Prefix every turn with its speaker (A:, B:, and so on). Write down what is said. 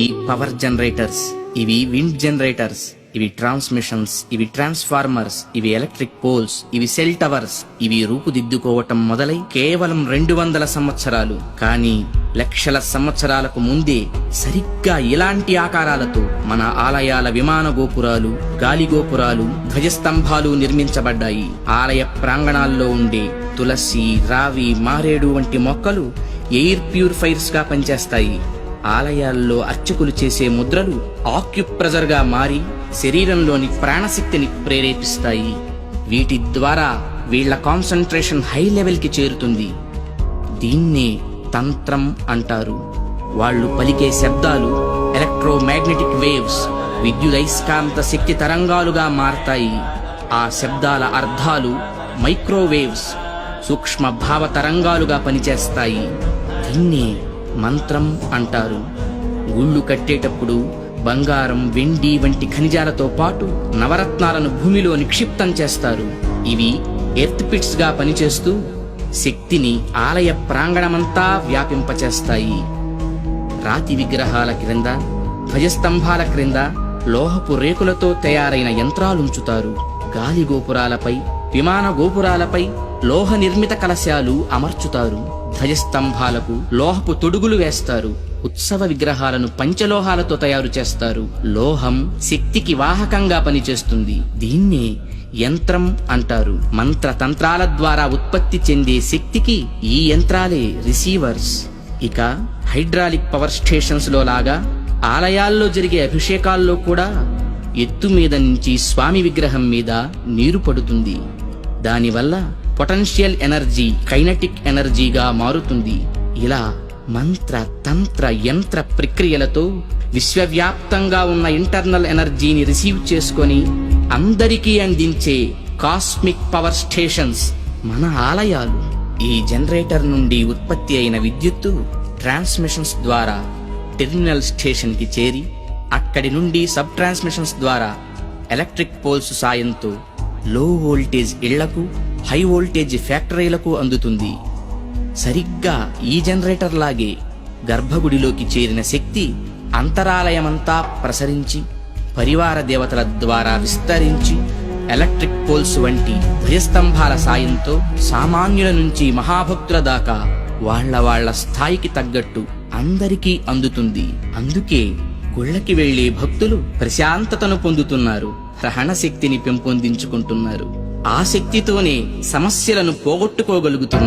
A: ఈ power generators ఇవి wind generators ఇవి ట్రాన్స్మిషన్స్ ఇవి ట్రాన్స్ఫార్మర్స్ ఇవి ఎలక్ట్రిక్ పోల్స్ ఇవి సెల్ టవర్స్ ఇవి రూపుదిద్దుకోవటం మొదలై కేవలం రెండు వందల సంవత్సరాలు. కానీ లక్షల సంవత్సరాలకు ముందే సరిగ్గా ఇలాంటి ఆకారాలతో మన ఆలయాల విమాన గోపురాలు గాలి గోపురాలు ధ్వజస్తంభాలు నిర్మించబడ్డాయి. ఆలయ ప్రాంగణాల్లో ఉండే తులసి రావి మారేడు వంటి మొక్కలు ఎయిర్ ప్యూరిఫైర్స్గా పనిచేస్తాయి. ఆలయాల్లో అర్చకులు చేసే ముద్రలు ఆక్యుప్రెజర్గా మారి శరీరంలోని ప్రాణశక్తిని ప్రేరేపిస్తాయి. వీటి ద్వారా వీళ్ళ కాన్సన్ట్రేషన్ హై లెవెల్కి చేరుతుంది. దీన్నే తంత్రం అంటారు. వాళ్ళు పలికే శబ్దాలు ఎలక్ట్రోమాగ్నెటిక్ వేవ్స్ విద్యుదైస్కాంత శక్తి తరంగాలుగా మారతాయి. ఆ శబ్దాల అర్థాలు మైక్రోవేవ్స్ సూక్ష్మ భావ తరంగాలుగా పనిచేస్తాయి. దీన్నే మంత్రం అంటారు. గుళ్ళు కట్టేటప్పుడు బంగారం వెండి వంటి ఖనిజాలతో పాటు నవరత్నాలను భూమిలో నిక్షిప్తం చేస్తారు. ఇవి ఎర్త్ పిట్స్గా పనిచేస్తూ శక్తిని ఆలయ ప్రాంగణమంతా వ్యాపింపచేస్తాయి. రాతి విగ్రహాల క్రింద ధ్వజస్తంభాల క్రింద లోహపు రేకులతో తయారైన యంత్రాలుంచుతారు. గాలి గోపురాలపై విమాన గోపురాలపై లోహ నిర్మిత కలశాలు అమర్చుతారు. ధ్వజస్తంభాలకు లోహపు తొడుగులు వేస్తారు. ఉత్సవ విగ్రహాలను పంచలోహాలతో తయారు చేస్తారు. లోహం శక్తికి వాహకంగా పనిచేస్తుంది. దీన్నే యంత్రం అంటారు. మంత్ర తంత్రాల ద్వారా ఉత్పత్తి చెందే శక్తికి ఈ యంత్రాలే రిసీవర్స్. ఇక హైడ్రాలిక్ పవర్ స్టేషన్స్లో లాగా ఆలయాల్లో జరిగే అభిషేకాల్లో కూడా ఎత్తు మీద నుంచి స్వామి విగ్రహం మీద నీరు పడుతుంది. దానివల్ల పొటెన్షియల్ ఎనర్జీ కైనటిక్ ఎనర్జీగా మారుతుంది. ఇలా మంత్ర తంత్ర యంత్ర ప్రక్రియలతో విశ్వవ్యాప్తంగా ఉన్న ఇంటర్నల్ ఎనర్జీని రిసీవ్ చేసుకొని అందరికీ అందించే కాస్మిక్ పవర్ స్టేషన్స్ మన ఆలయాలు. ఈ జనరేటర్ నుండి ఉత్పత్తి అయిన విద్యుత్తు ట్రాన్స్మిషన్స్ ద్వారా టెర్మినల్ స్టేషన్కి చేరి అక్కడి నుండి సబ్ ట్రాన్స్మిషన్స్ ద్వారా ఎలక్ట్రిక్ పోల్స్ సాయంతో లో వోల్టేజ్ ఇళ్ళకు హై వోల్టేజ్ ఫ్యాక్టరీలకు అందుతుంది. సరిగ్గా ఈ జనరేటర్ లాగే గర్భగుడిలోకి చేరిన శక్తి అంతరాలయమంతా ప్రసరించి పరివార దేవతల ద్వారా విస్తరించి ఎలక్ట్రిక్ పోల్స్ వంటి భయస్తంభాల సాయంతో సామాన్యుల నుంచి మహాభక్తుల దాకా వాళ్ళ వాళ్ళ స్థాయికి తగ్గట్టు అందరికీ అందుతుంది. అందుకే గుళ్ళకి వెళ్ళే భక్తులు ప్రశాంతతను పొందుతున్నారు గ్రహణ శక్తిని పెంపొందించుకుంటున్నారు. ఆసక్తితోనే సమస్యలను పోగొట్టుకోగలుగుతున్నారు